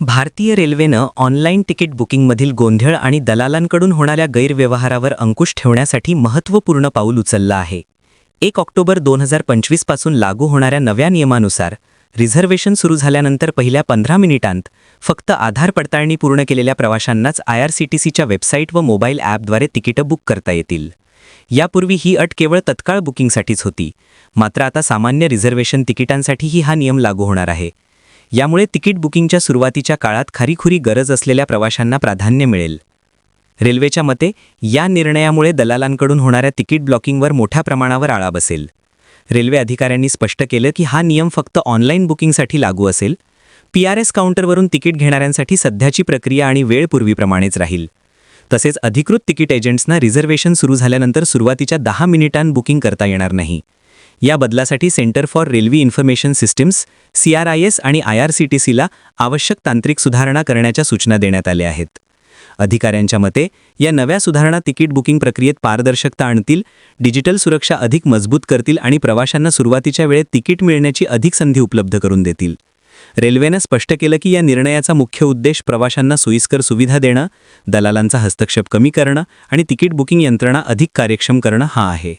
भारतीय रेल्वेनं online ticket बुकिंगमधील गोंधळ आणि दलालांकडून होणाऱ्या गैरव्यवहारावर अंकुश ठेवण्यासाठी महत्त्वपूर्ण पाऊल उचललं आहे. एक ऑक्टोबर दोन हजार पंचवीसपासून लागू होणाऱ्या नव्या नियमानुसार रिझर्व्हेशन सुरू झाल्यानंतर पहिल्या पंधरा मिनिटांत फक्त आधार पडताळणी पूर्ण केलेल्या प्रवाशांनाच आय आर सी टी सीच्या वेबसाईट व मोबाईल ॲपद्वारे तिकीटं बुक करता येतील. यापूर्वी ही अट केवळ तत्काळ बुकिंगसाठीच होती. मात्र आता सामान्य रिझर्व्हेशन तिकिटांसाठीही हा नियम लागू होणार आहे. यामुळे तिकीट बुकिंगच्या सुरुवातीच्या काळात खरीखुरी गरज असलेल्या प्रवाशांना प्राधान्य मिळेल. रेल्वेच्या मते या निर्णयामुळे दलालांकडून होणाऱ्या तिकीट ब्लॉकिंगवर मोठ्या प्रमाणावर आळा बसेल. रेल्वे अधिकाऱ्यांनी स्पष्ट केलं की हा नियम फक्त ऑनलाईन बुकिंगसाठी लागू असेल. पी आर एस काउंटरवरून तिकीट घेणाऱ्यांसाठी सध्याची प्रक्रिया आणि वेळ पूर्वीप्रमाणेच राहील. तसेच अधिकृत तिकीट एजंट्सना रिझर्व्हेशन सुरू झाल्यानंतर सुरुवातीच्या दहा मिनिटांत बुकिंग करता येणार नाही. या बदलासाठी centre for railway information systems C R I S आणि आय आर सी टी सीला आवश्यक तांत्रिक सुधारणा करण्याच्या सूचना देण्यात आल्या आहेत. अधिकाऱ्यांच्या मते या नव्या सुधारणा तिकीट बुकिंग प्रक्रियेत पारदर्शकता आणतील डिजिटल सुरक्षा अधिक मजबूत करतील आणि प्रवाशांना सुरुवातीच्या वेळेत तिकीट मिळण्याची अधिक संधी उपलब्ध करून देतील. रेल्वेनं स्पष्ट केलं की या निर्णयाचा मुख्य उद्देश प्रवाशांना सोयीस्कर सुविधा देणं दलालांचा हस्तक्षेप कमी करणं आणि तिकीट बुकिंग यंत्रणा अधिक कार्यक्षम करणं हा आहे.